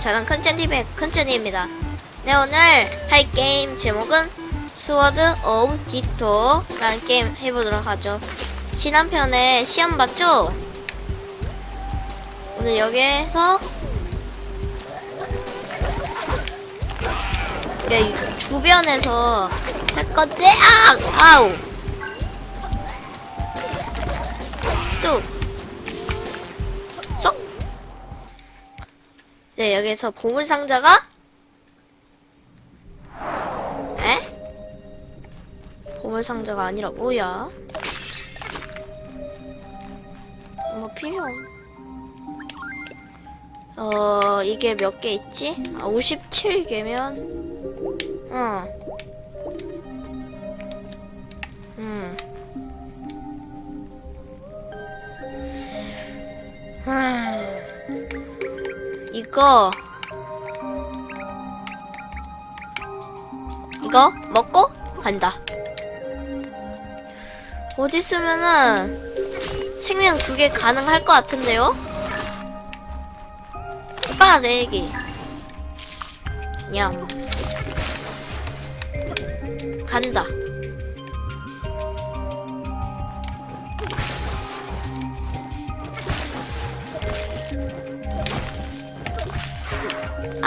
저는 컨텐티브의 컨텐입니다. 네, 오늘 할 게임 제목은 스워드 오브 디토라는 게임 해보도록 하죠. 지난 편에 시험 봤죠? 오늘 여기에서 네, 주변에서 할 건데, 아! 아우! 뚝! 네, 여기서 보물 상자가 에? 보물 상자가 아니라 뭐야? 뭐 필요 없- 어, 이게 몇 개 있지? 아, 57개면 응. 음. 음. 이거 이거 먹고 간다. 어디 있으면은 생명 두 개 가능할 것 같은데요? 오빠가 내 얘기. 냥. 간다.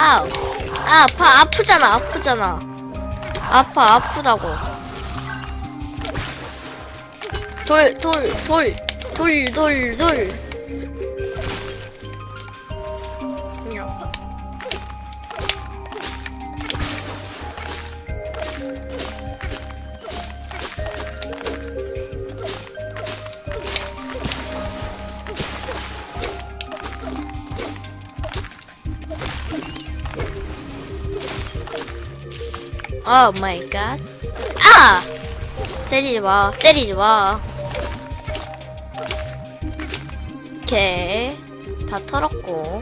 아우. 아, 아파, 아프잖아, 아프잖아. 아파, 아프다고. 돌, 돌, 돌, 돌, 돌, 돌. 냥. 오 마이 갓. 아! 때리지 마. 때리지 마. 오케이. 다 털었고.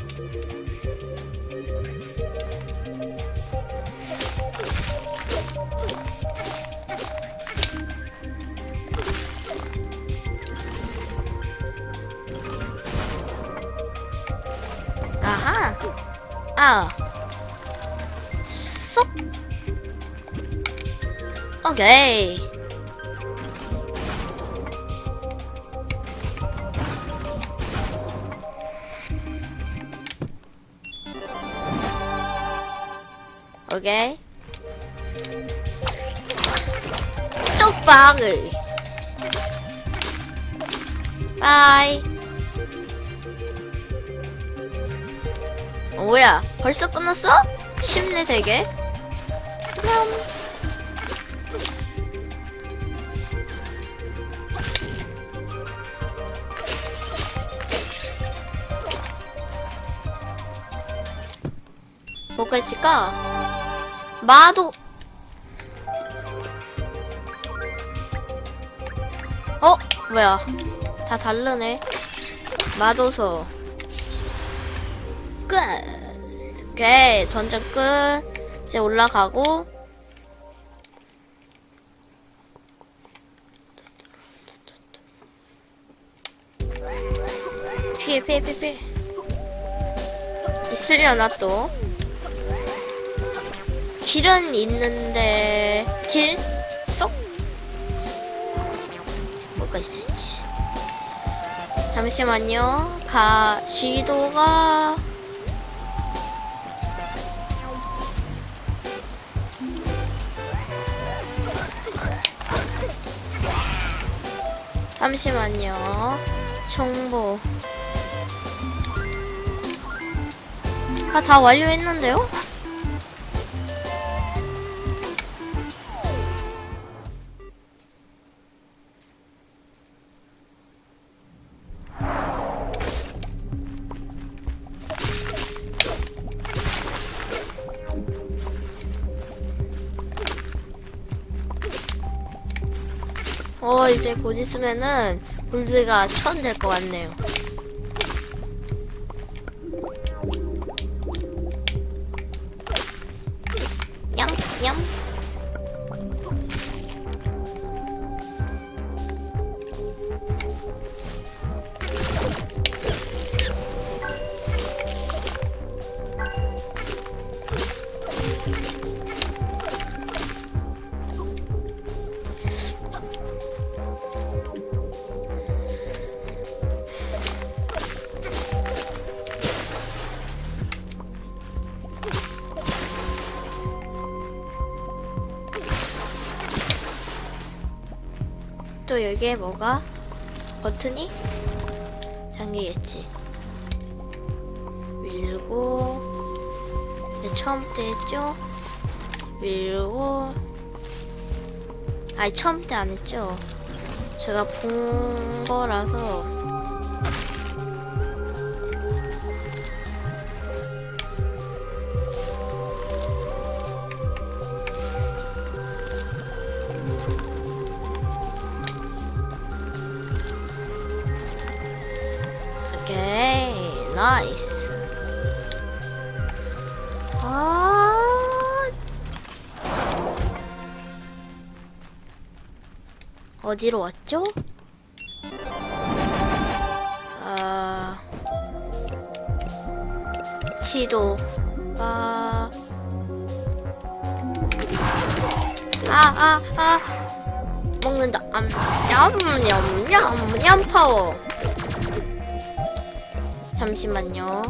아하. 아. 오케이. 오케이. 똑박을. 바이. 어, 뭐야? 벌써 끝났어? 쉽네 되게. 그럼. 뭐가 있을까? 마도. 어? 뭐야? 다 다르네. 마도서 끝. 오케이. 던전 끝. 이제 올라가고. 피해 피해 피해 피해. 있으려나 또 길은 있는데 길? 쏙? 뭐가 있을지 잠시만요 가시도가 잠시만요 정보 아 다 완료했는데요? 어 이제 곧 있으면은 골드가 천 될 것 같네요. 또 여기에 뭐가 버튼이 잠기겠지. 밀고 네, 처음부터 했죠? 밀고 아니 처음부터 안 했죠? 제가 본 거라서 나이스 아 어디로 왔죠? 아 지도 아 아, 아, 아. 먹는다. 암, 냠, 냠, 냠, 냠 파워. 잠시만요.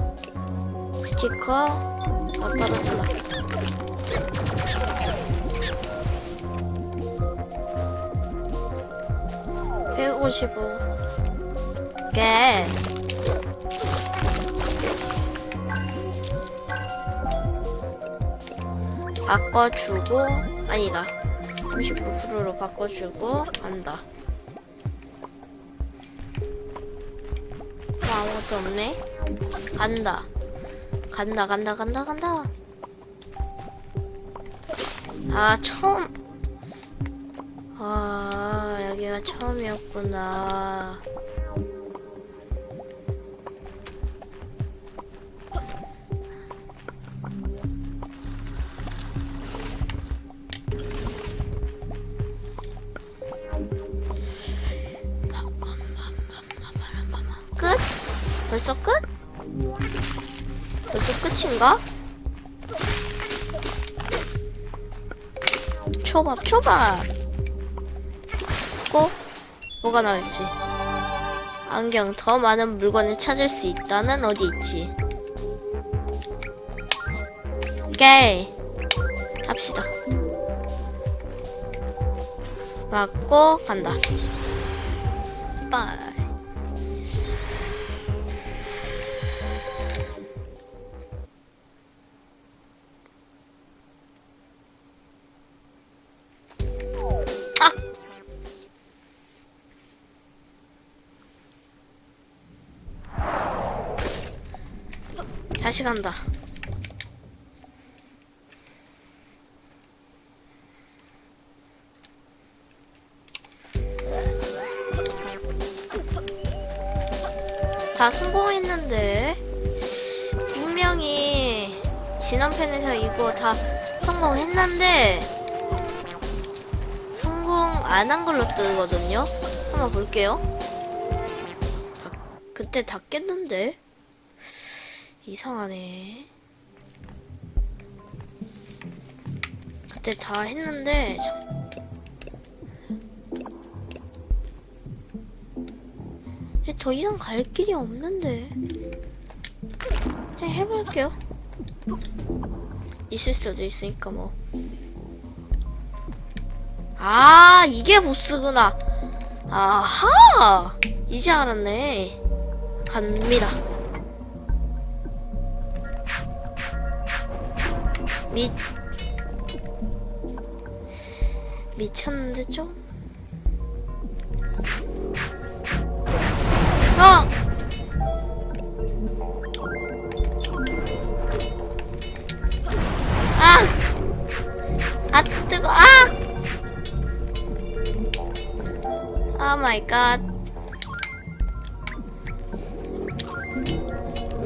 스티커. 아, 떨어진다. 백오십오. 개. 바꿔주고 아니다 39%로 바꿔주고 간다 아무것도 없네. 간다. 간다 간다 간다 간다. 아 처음. 아 여기가 처음이었구나 벌써 끝? 벌써 끝인가? 초밥 초밥. 꼭 뭐가 나올지. 안경 더 많은 물건을 찾을 수 있다는 어디 있지? 오케이. 갑시다. 맞고 간다. 빠 다시 간다. 다 성공했는데 분명히 지난 편에서 이거 다 성공했는데 성공 안 한 걸로 뜨거든요. 한번 볼게요. 다, 그때 다 깼는데 이상하네. 그때 다 했는데 더 이상 갈 길이 없는데 그냥 해볼게요. 있을 수도 있으니까 뭐. 아, 이게 보스구나. 아하! 이제 알았네. 갑니다. 미, 미쳤는데 좀? 어! 아! 아, 뜨거, 아! 오 마이 갓.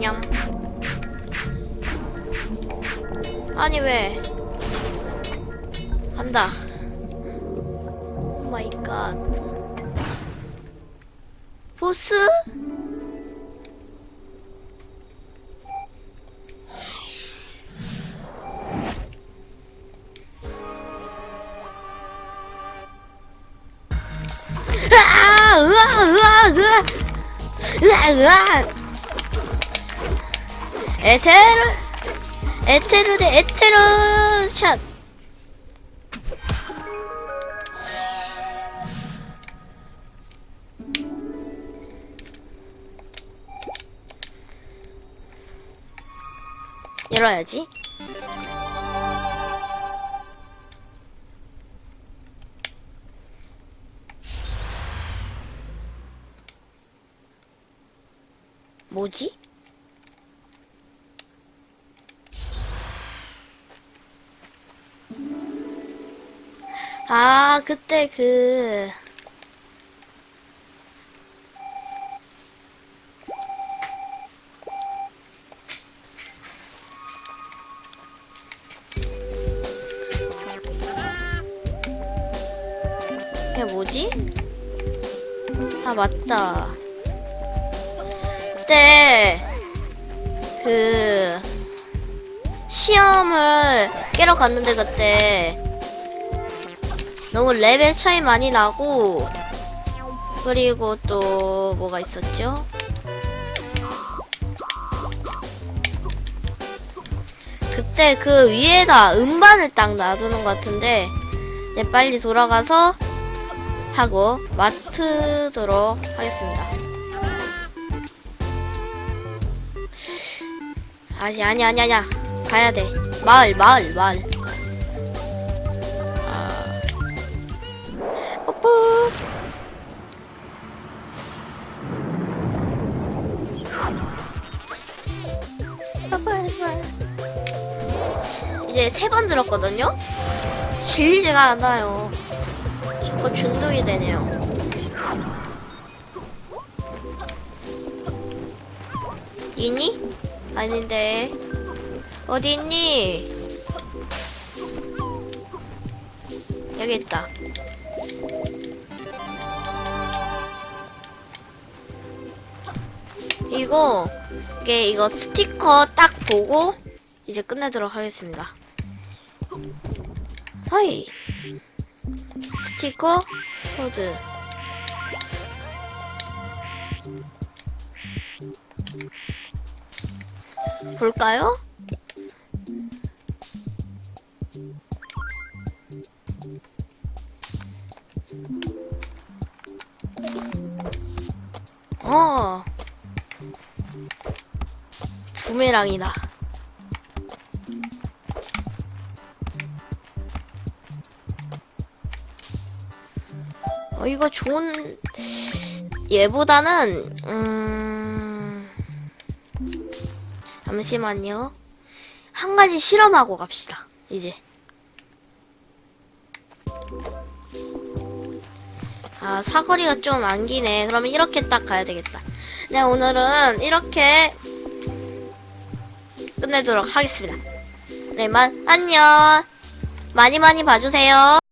냠. 아니 왜? 간다. 오 마이 갓. 보스? 으아, 으아, 으아. 에테르, 에테르 대 에테르 샷. 열어야지. 뭐지? 아, 그때 그, 그게 뭐지? 아, 맞다. 그때, 그, 시험을 깨러 갔는데 그때, 너무 레벨 차이 많이 나고, 그리고 또, 뭐가 있었죠? 그때 그 위에다 음반을 딱 놔두는 것 같은데, 이제 빨리 돌아가서 하고 맡도록 하겠습니다. 아니 아니 아니 아니야 가야 돼 마을 마을 마을 이제 세 번 들었거든요 질리지가 않아요 자꾸 중독이 되네요 있니? 아닌데 어디 있니? 여기 있다. 이거 이게 이거 스티커 딱 보고 이제 끝내도록 하겠습니다. 허이 스티커 코드 볼까요? 어. 부메랑이다. 이거 좋은, 얘보다는, 음, 잠시만요. 한 가지 실험하고 갑시다. 이제. 아, 사거리가 좀 안 기네. 그러면 이렇게 딱 가야 되겠다. 네, 오늘은 이렇게 끝내도록 하겠습니다. 네, 만, 안녕. 많이 많이 봐주세요.